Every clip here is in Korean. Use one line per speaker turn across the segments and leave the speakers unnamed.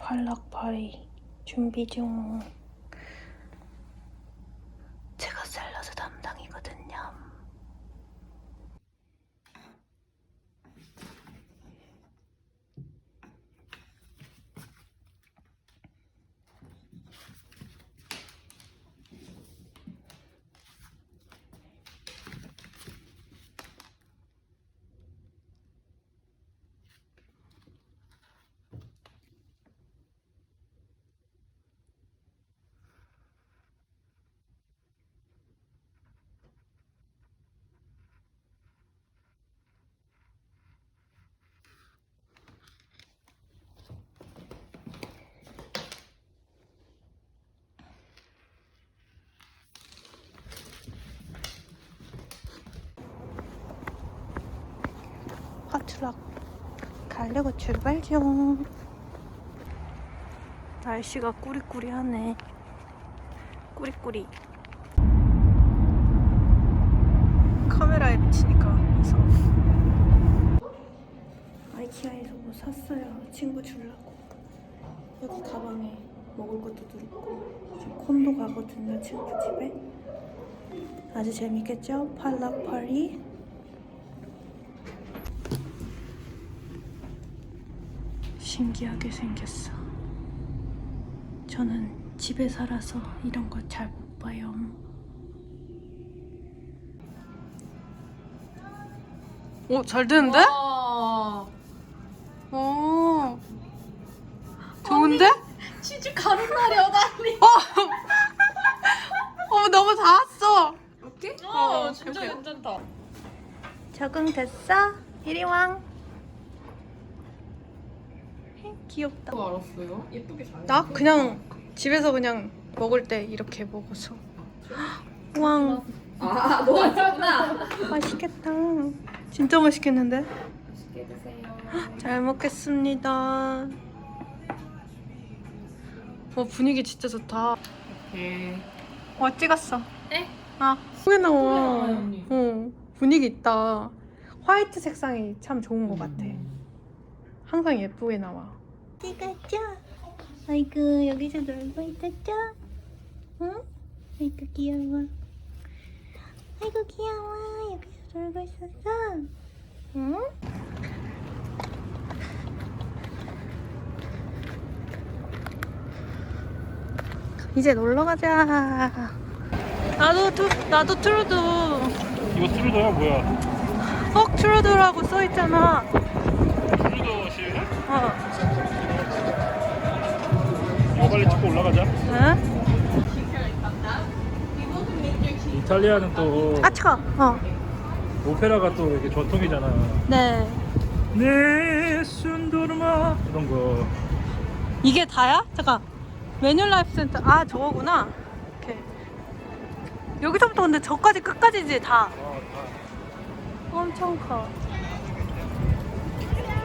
팔락파리 준비 중. 제가 샐러드 담당이거든요. 화 트락 가려고 출발 중. 날씨가 꾸리꾸리하네. 꾸리꾸리. 카메라에 비치니까 무서워. 아이키아에서 뭐 샀어요. 친구 주려고. 여기 가방에 먹을 것도 들었고 지금 콘도 가거든요. 친구 집에. 아주 재밌겠죠? 팔락파리. 신기하게 생겼어. 저는 집에 살아서 이런 거 잘 못 봐요. 오, 잘 되는데?
와.
오. 좋은데?
치즈 가는 날이 오다니.
어, 너무 닿았어.
오케이?
어,
어, 진짜. 괜찮다.
적응됐어? 이리 왕. 귀엽다.
그거 알았어요? 예쁘게 잘.
나 그냥 집에서 그냥 먹을 때 이렇게 먹어서. 왕.
아, 너가 있구나.
맛있겠다. 진짜 맛있겠는데?
맛있게 드세요.
잘 먹겠습니다. 어, 분위기 진짜 좋다.
오케이.
와, 찍었어.
네?
아, 예쁘게 나와.
나와요, 언니.
어, 분위기 있다. 화이트 색상이 참 좋은 것 같아. 항상 예쁘게 나와. 찍었죠? 아이고, 여기서 놀고 있었죠? 응? 아이고, 귀여워. 아이고, 귀여워. 여기서 놀고 있었어? 응? 이제 놀러 가자. 나도 투, 나도 트루드.
이거 트루더야 뭐야?
퍽 트루드라고 써 있잖아. 어.
이거 빨리 찍고 올라가자.
응?
이탈리아는 또
아 차가. 어.
오페라가 또 이렇게 전통이잖아.
네.
네, 순도르마 이런 거.
이게 다야? 잠깐. 메뉴 라이프 센터. 아 저거구나. 이렇게. 여기서부터 근데 저까지 끝까지지 다.
어,
엄청 커.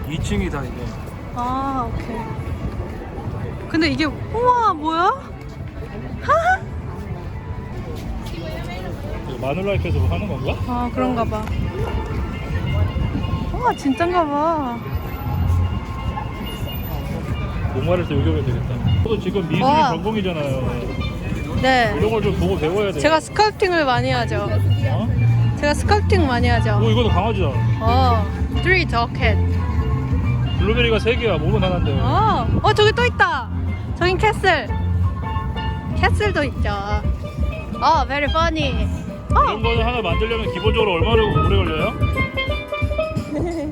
다 2층이다 이게.
아 오케이. 근데 이게 우와 뭐야?
이거 마눌라이프에서 뭐 하는 건가?
아 그런가 봐. 우와 진짠가 봐.
목마를 때 여기 오면 되겠다. 저도 지금 미술이
와.
전공이잖아요.
네.
이런 걸 좀 보고 배워야 돼.
제가 스컬팅을 많이 하죠.
어?
제가 스컬팅 많이 하죠.
어, 이거도 강아지다.
어, three duckhead.
블루베리가 3개야, 몸은 하나인데.
어, 어 저기 또 있다. 저긴 캐슬. 캐슬도 있죠. 어, very funny.
이런 거는 하나 만들려면 기본적으로 얼마나 오래 걸려요?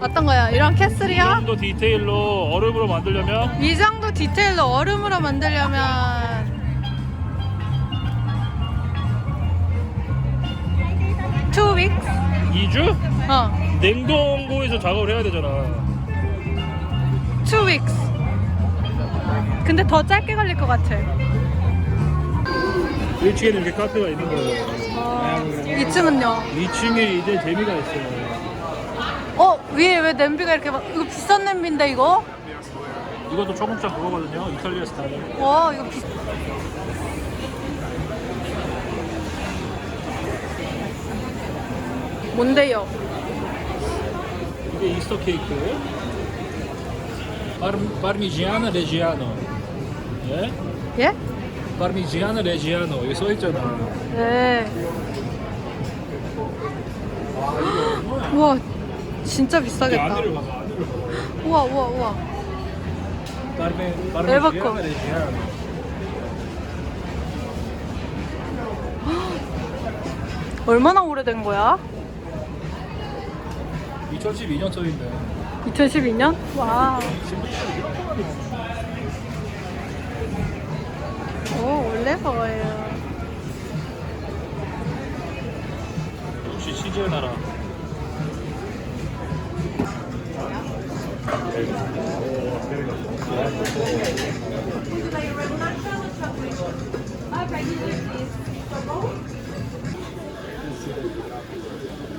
어떤 거야? 이런
이
캐슬이야?
정도 디테일로 얼음으로 만들려면
이 정도 디테일로 얼음으로 만들려면 two weeks?
2주?
어,
냉동고에서 작업을 해야 되잖아.
two weeks. 근데 더 짧게 걸릴 것 같아.
1층에는 이렇게 카페가 있는 거예요.
어, 2층은요?
2층에 이제 재미가 있어요.
어, 위에 왜 냄비가 이렇게 막, 이거 비싼 냄비인데, 이거?
이것도 초국장 그거거든요. 이탈리아 스타일.
와, 이거 비 뭔데요?
이게 이스터 케이크. Par, parmigiana reggiano. 예?
예?
parmigiana reggiano. 여기 써 있잖아.
네. 우와, 진짜 비싸겠다.
봐봐. 봐봐.
우와, 우와, 우와. 거.
reggiano.
얼마나 오래된 거야?
2012년 써있네.
2012년? 와. 오, 원래 거예요.
역시 치즈의 나라.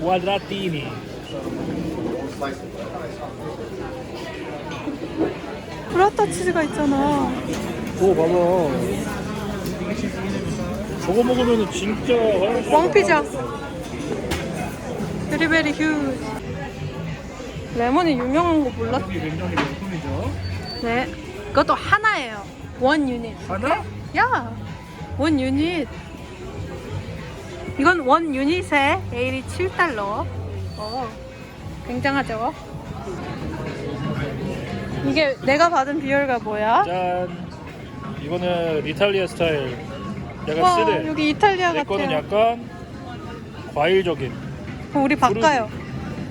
quadratini.
브라타 치즈가 있잖아.
오 봐봐. 저거 먹으면 진짜
왕피자. 베리베리 휴. 레몬이 유명한 거 몰랐.
이게 굉장히 명품이죠.
네. 그것도 하나예요. 원 유닛.
하나?
야, 원 유닛. 이건 원 유닛에 AD 7달러. 어, 굉장하죠? 이게 내가 받은 비율가 뭐야?
짠. 이거는 이탈리아 스타일. 약간
와,
쓰레.
여기 이탈리아
내 거는. 약간 과일적인.
그럼 우리 바꿔요.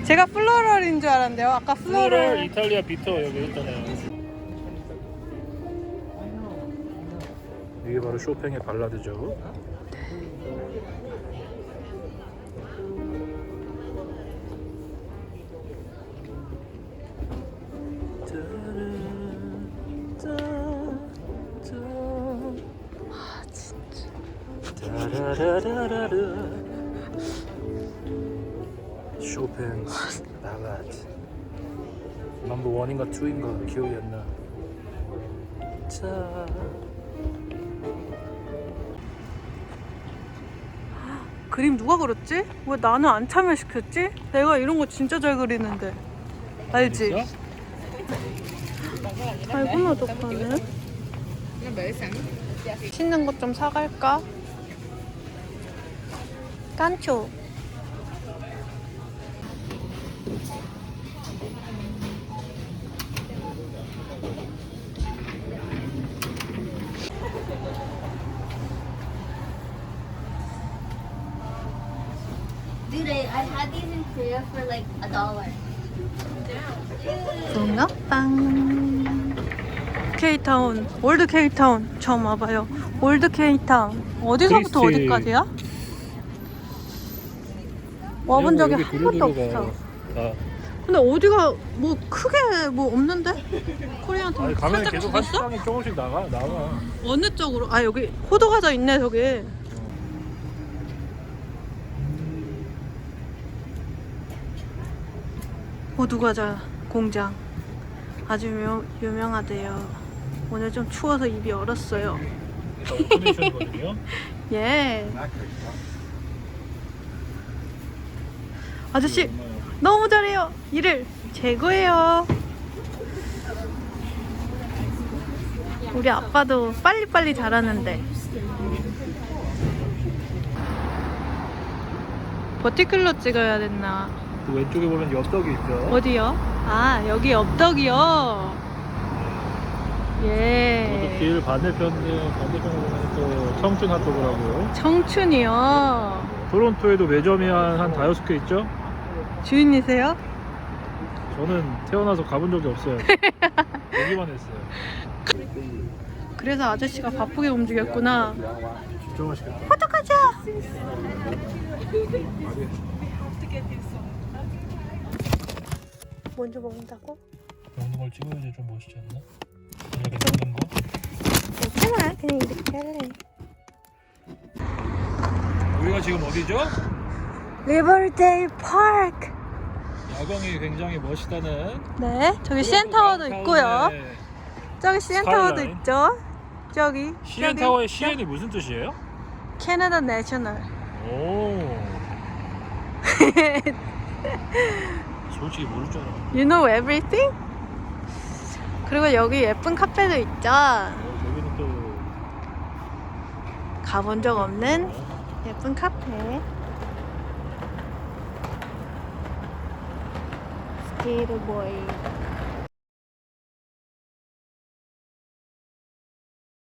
제가 플로럴인 줄 알았는데요. 아까
플로럴
플로럴.
이탈리아 비터 여기 있잖아요. 이게 바로 쇼팽의 발라드죠. 라라라라라. 쇼팽 발라드 넘버 원인가 투인가 기억이 안 나. 자.
그림 누가 그렸지? 왜 나는 안 참여시켰지? 내가 이런 거 진짜 잘 그리는데. 알지? 알구나, 덕분에. 맛있는 것 좀 사갈까? 깐초.
Dude, I, I had these in Korea for like a dollar.
붕어빵. 케이타운, 올드 케이타운 처음 와봐요. 올드 케이타운 어디서부터. 어디까지야? 와본 적이 한 번도 없어.
다.
근데 어디가 뭐 크게 뭐 없는데? 코리안 타운
아니 가면
살짝
계속 한
죽었어?
시장이 조금씩 나가 나와.
어느 쪽으로? 아 여기 호두 과자 있네 저기. 호두 과자 공장 아주 유명, 유명하대요. 오늘 좀 추워서 입이 얼었어요.
커넥션이거든요.
예. 아저씨 너무 잘해요. 일을 최고예요. 우리 아빠도 빨리빨리 잘하는데. 버티클로 찍어야 됐나?
그 왼쪽에 보면 엽떡이 있죠.
어디요? 아 여기 엽떡이요. 예.
길 반대편에 반대편에 보면 또 청춘 핫도그라고요.
청춘이요.
토론토에도 매점이 한, 한 다여섯 개 있죠.
주인이세요?
저는 태어나서 가본 적이 없어요. 여기만 했어요.
그래서 아저씨가 바쁘게 움직였구나.
맛있겠다.
어떡하죠? 먼저 먹는다고?
먹는 걸 찍어야지 좀 멋있지 않나? 이렇게 먹는 거?
괜찮아. 그냥 이렇게 할래.
우리가 지금 어디죠?
리버데이 파크.
야경이 굉장히 멋있다는
네, 저기 CN타워도 있고요. 저기 CN타워도
스카이라인.
있죠. 저기. 저기,
타워의
저-
CN이 무슨 뜻이에요?
캐나다 내셔널.
오. 솔직히 모를 줄 알아.
You know everything? 그리고 여기 예쁜 카페도 있죠.
어, 여기는 또
가본 적 없는 예쁜 카페. 스케이트보이.